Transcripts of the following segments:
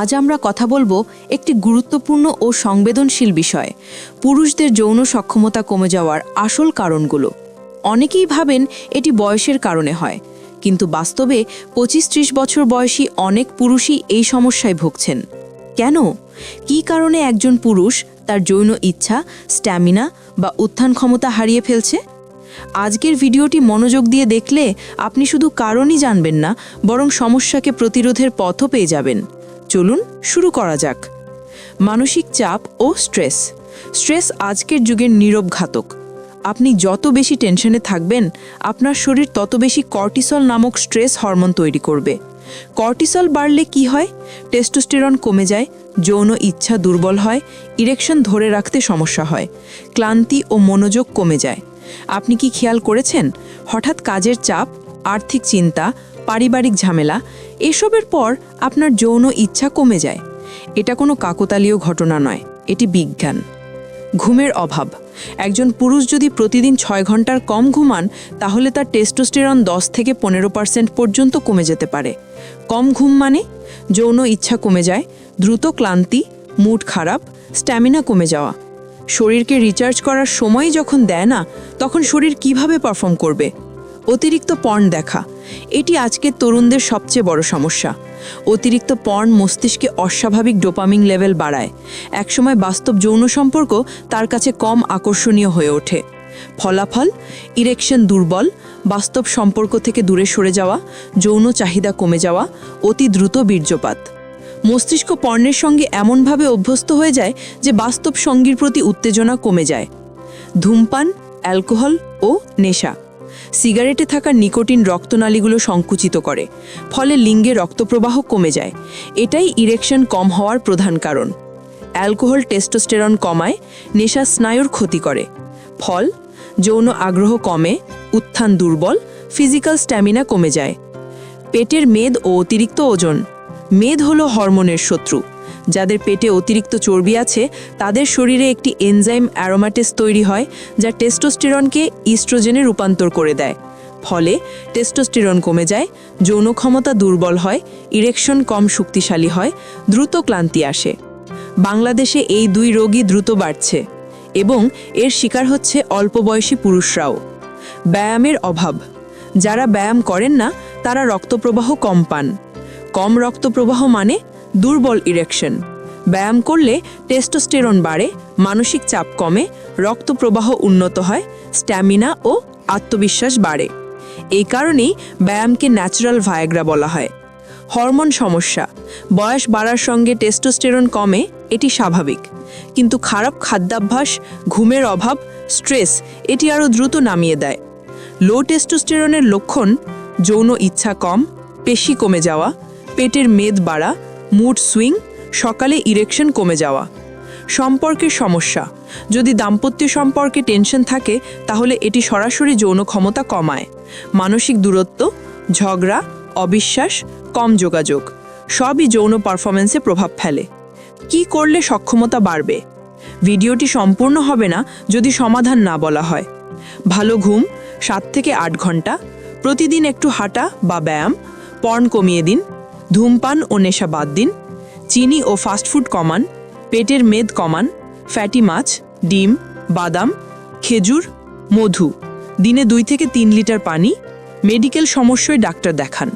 আজ আমরা কথা বলব একটি গুরুত্বপূর্ণ ও সংবেদনশীল বিষয়, পুরুষদের যৌন সক্ষমতা কমে যাওয়ার আসল কারণগুলো। অনেকেই ভাবেন এটি বয়সের কারণে হয়, কিন্তু বাস্তবে পঁচিশ ত্রিশ বছর বয়সী অনেক পুরুষই এই সমস্যায় ভুগছেন। কেন? কী কারণে একজন পুরুষ তার যৌন ইচ্ছা, স্ট্যামিনা বা উত্থান ক্ষমতা হারিয়ে ফেলছে? আজকের ভিডিওটি মনোযোগ দিয়ে দেখলে আপনি শুধু কারণই জানবেন না, বরং সমস্যাকে প্রতিরোধের পথও পেয়ে যাবেন। চলুন শুরু করা যাক। মানসিক চাপ ও স্ট্রেস। স্ট্রেস আজকের যুগের নীরব ঘাতক। আপনি যত বেশি টেনশনে থাকবেন, আপনার শরীর তত বেশি কর্টিসল নামক স্ট্রেস হরমোন তৈরি করবে। কর্টিসল বাড়লে কি হয়? টেস্টোস্টেরন কমে যায়, যৌন ইচ্ছা দুর্বল হয়, ইরেকশন ধরে রাখতে সমস্যা হয়, ক্লান্তি ও মনোযোগ কমে যায়। আপনি কি খেয়াল করেছেন? হঠাৎ কাজের চাপ, আর্থিক চিন্তা পারিবারিক ঝামেলা, এসবের পর আপনার যৌন ইচ্ছা কমে যায়। এটা কোনো কাকতালীয় ঘটনা নয়, এটি বিজ্ঞান। ঘুমের অভাব। একজন পুরুষ যদি প্রতিদিন ছয় ঘণ্টার কম ঘুমান, তাহলে তার টেস্টোস্টেরন দশ থেকে পনেরো পার্সেন্ট পর্যন্ত কমে যেতে পারে। কম ঘুম মানে? যৌন ইচ্ছা কমে যায়, দ্রুত ক্লান্তি, মুড খারাপ, স্ট্যামিনা কমে যাওয়া। শরীরকে রিচার্জ করার সময় যখন দেয় না, তখন শরীর কীভাবে পারফর্ম করবে? অতিরিক্ত পর্ন দেখা। এটি আজকের তরুণদের সবচেয়ে বড় সমস্যা। অতিরিক্ত পর্ন মস্তিষ্কে অস্বাভাবিক ডোপামিং লেভেল বাড়ায়। একসময় বাস্তব যৌন সম্পর্ক তার কাছে কম আকর্ষণীয় হয়ে ওঠে। ফলাফল? ইরেকশন দুর্বল, বাস্তব সম্পর্ক থেকে দূরে সরে যাওয়া, যৌন চাহিদা কমে যাওয়া, অতি দ্রুত বীর্যপাত। মস্তিষ্ক পর্ণের সঙ্গে এমনভাবে অভ্যস্ত হয়ে যায় যে বাস্তব সঙ্গীর প্রতি উত্তেজনা কমে যায়। ধূমপান, অ্যালকোহল ও নেশা। সিগারেটে থাকা নিকোটিন রক্তনালীগুলো সংকুচিত করে, ফলে লিঙ্গে রক্তপ্রবাহ কমে যায়। এটাই ইরেকশন কম হওয়ার প্রধান কারণ। অ্যালকোহল টেস্টোস্টেরন কমায়, নেশা স্নায়ুর ক্ষতি করে। ফল, যৌন আগ্রহ কমে, উত্থান দুর্বল ফিজিক্যাল স্ট্যামিনা কমে যায়। পেটের মেদ ও অতিরিক্ত ওজন। মেদ হলো হরমোনের শত্রু। যাদের পেটে অতিরিক্ত চর্বি আছে, তাদের শরীরে একটি এনজাইম অ্যারোমাটেস তৈরি হয়, যা টেস্টোস্টেরনকে ইস্ট্রোজেনে রূপান্তর করে দেয়। ফলে, টেস্টোস্টেরন কমে যায়, যৌন ক্ষমতা দুর্বল হয়, ইরেকশন কম শক্তিশালী হয়, দ্রুত ক্লান্তি আসে। বাংলাদেশে এই দুই রোগই দ্রুত বাড়ছে এবং এর শিকার হচ্ছে অল্প বয়সী পুরুষরাও। ব্যায়ামের অভাব। যারা ব্যায়াম করেন না, তারা রক্তপ্রবাহ কম পান। কম রক্তপ্রবাহ মানে দুর্বল ইরেকশন ব্যায়াম করলে টেস্টোস্টেরন বাড়ে, মানসিক চাপ কমে, রক্তপ্রবাহ উন্নত হয় স্ট্যামিনা ও আত্মবিশ্বাস বাড়ে। এই কারণেই ব্যায়ামকে ন্যাচারাল ভায়াগ্রা বলা হয়। হরমোন সমস্যা। বয়স বাড়ার সঙ্গে টেস্টোস্টেরন কমে, এটি স্বাভাবিক। কিন্তু খারাপ খাদ্যাভ্যাস, ঘুমের অভাব স্ট্রেস এটি আরও দ্রুত নামিয়ে দেয়। লো টেস্টোস্টেরনের লক্ষণ, যৌন ইচ্ছা কম, পেশি কমে যাওয়া, পেটের মেদ বাড়া মুড সুইং, সকালে ইরেকশন কমে যাওয়া। সম্পর্কের সমস্যা। যদি দাম্পত্য সম্পর্কে টেনশন থাকে, তাহলে এটি সরাসরি যৌন ক্ষমতা কমায়। মানসিক দূরত্ব, ঝগড়া, অবিশ্বাস, কম যোগাযোগ, সবই যৌন পারফরমেন্সে প্রভাব ফেলে। কি করলে সক্ষমতা বাড়বে? ভিডিওটি সম্পূর্ণ হবে না যদি সমাধান না বলা হয়। ভালো ঘুম, সাত থেকে আট ঘণ্টা, প্রতিদিন একটু হাঁটা বা ব্যায়াম পর্ন কমিয়ে দিন ধূমপান ও নেশা বাদ দিন, চিনি ও ফাস্টফুড কমান, পেটের মেদ কমান, ফ্যাটি মাছ, ডিম, বাদাম, খেজুর, মধু, দিনে দুই থেকে তিন লিটার পানি, মেডিকেল সমস্যায় ডাক্তার দেখান।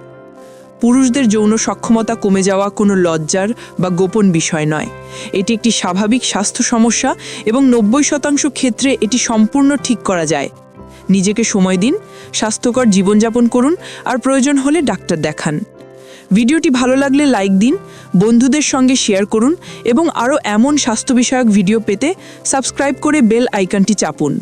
পুরুষদের যৌন সক্ষমতা কমে যাওয়া কোনো লজ্জার বা গোপন বিষয় নয়। এটি একটি স্বাভাবিক স্বাস্থ্য সমস্যা এবং নব্বই শতাংশ ক্ষেত্রে এটি সম্পূর্ণ ঠিক করা যায়। নিজেকে সময় দিন, স্বাস্থ্যকর জীবনযাপন করুন আর প্রয়োজন হলে ডাক্তার দেখান। ভিডিওটি ভালো লাগলে লাইক দিন, বন্ধুদের সঙ্গে শেয়ার করুন এবং আরও এমন স্বাস্থ্য বিষয়ক ভিডিও পেতে সাবস্ক্রাইব করে বেল আইকনটি চাপুন।